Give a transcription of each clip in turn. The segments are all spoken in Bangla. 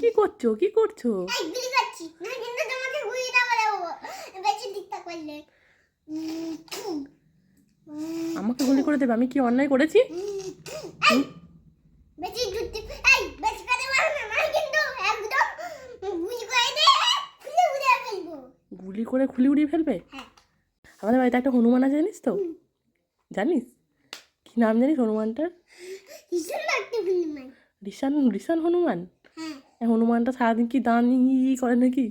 কি করছ? কি করছ? আমাকে গুলি করে দেবে। আমি কি অন্যায় করেছি? গুলি করে খুলে উড়িয়ে ফেলবে? হ্যাঁ। আমাদের বাড়িতে একটা হনুমান আছে জানিস তো? জানিস? কি নাম জানিস হনুমানটার? গুলি মার রিসান রিসান হনুমান? হনুমানটা সারাদিন কি দান ই করে নাকি?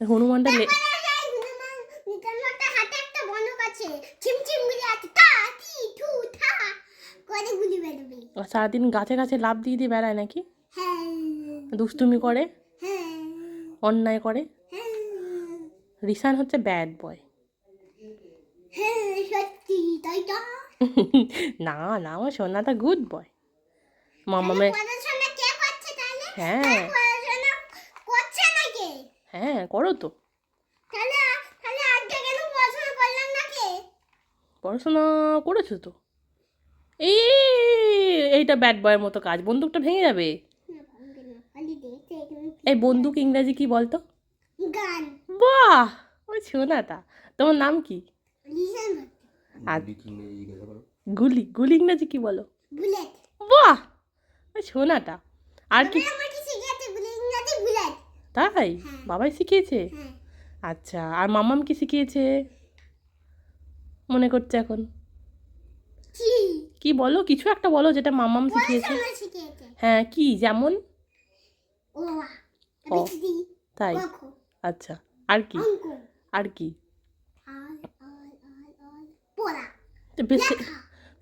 হনুমানটা সারাদিন গাছে গাছে লাভ দিয়ে দিয়ে বেড়ায় নাকি? হ্যাঁ। দুষ্টুমি করে? হ্যাঁ। অন্যায় করে? হ্যাঁ। রিসান হচ্ছে ব্যাড বয় হ্যাঁ সত্যি তাই না না আমার সোনাটা গুড বয় মামামে হ্যাঁ করছে নাকি? হ্যাঁ করো তো। পড়াশোনা করেছ তো? এই এইটা ব্যাড বয়ের মতো কাজ। বন্দুকটা ভেঙে যাবে। এই বন্দুক ইংরাজি কি বলতো? গান। বাহ! ওই সোনাটা তোমার নাম কি? আর গুলি গুলি ইংরাজি কি বলো? বুলেট। বাহ! ওই সোনাটা। আর কি? তাই? বাবাই শিখিয়েছে? হ্যাঁ। আচ্ছা আর মামাম কি শিখিয়েছে? মনে করছে এখন। কি? কি বলো? কিছু একটা বলো যেটা মামাম শিখিয়েছে। হ্যাঁ কি? যেমন। তাই। আচ্ছা আর কি? আর কি আর আর আর আর পড়া তো বেশ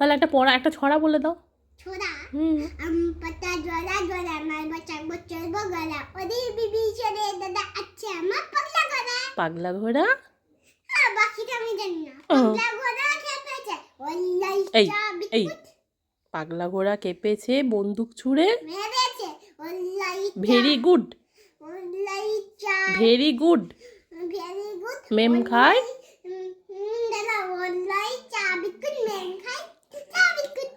তাহলে একটা পড়া একটা ছড়া বলে দাও। ছোড়া? হুম। আম পাতা জলা জলা মার বাচ্চা বচ্চা বগলা। ওদি বিবি চলে দাদা আচ্ছা পাগলা গলা পাগলা ঘোড়া? আর বাকিটা আমি জানি না। পাগলা গলা খেপেছে। ওলাই এই, পাগলা ঘোড়া কেঁপেছে বন্দুক ছুঁড়ে। মেরেছে। Very good. Very good. Very good. Ma'am খায় দাদা ওলাই চা বিকুট মেম খায় চা বিকুট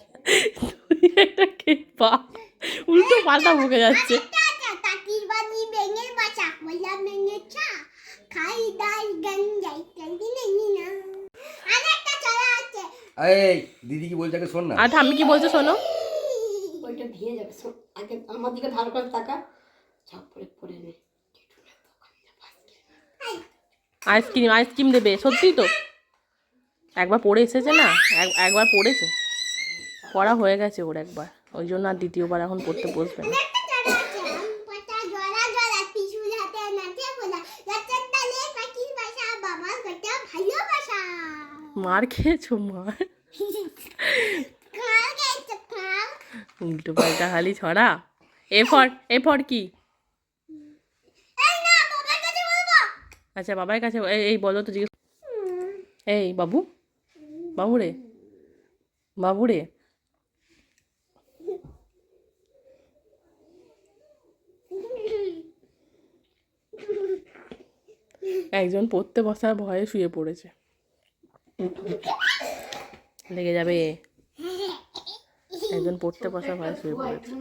এটা কেপা উল্টো পাল্টা বকে যাচ্ছে তাকির বাড়ি বেঙের বাসা বললাম বেঙের চা খাই দাই গান যাই কান্দি নেই না আর একটা চলা যাচ্ছে। এই দিদি কি বলছে শোন না। আর আমি কি বলছো শোনো। ওইটা ভিজে যাবে আগে আমার দিকে ভালো করে তাকা ঝাপ করে পড়ে নে আইসক্রিম। আইসক্রিম দেবে সত্যি তো। একবার পড়ে এসেছে না? এক- একবার পড়েছে। পড়া হয়ে গেছে ওর একবার। ওই জন্য আর দ্বিতীয়বার এখন পড়তে বসবে না। মার খেয়েছো মার? উল্টো পাল্টা হালি ছড়া। এ ফর এ ফর কি? আচ্ছা বাবার কাছে এই এই বলো তো জিজ্ঞেস। এই বাবু? বাবু রে? বাবু রে? একজন পড়তে বসার ভয়ে শুয়ে পড়েছে। লেগে যাবে। একজন পড়তে বসার ভয়ে শুয়ে পড়েছে।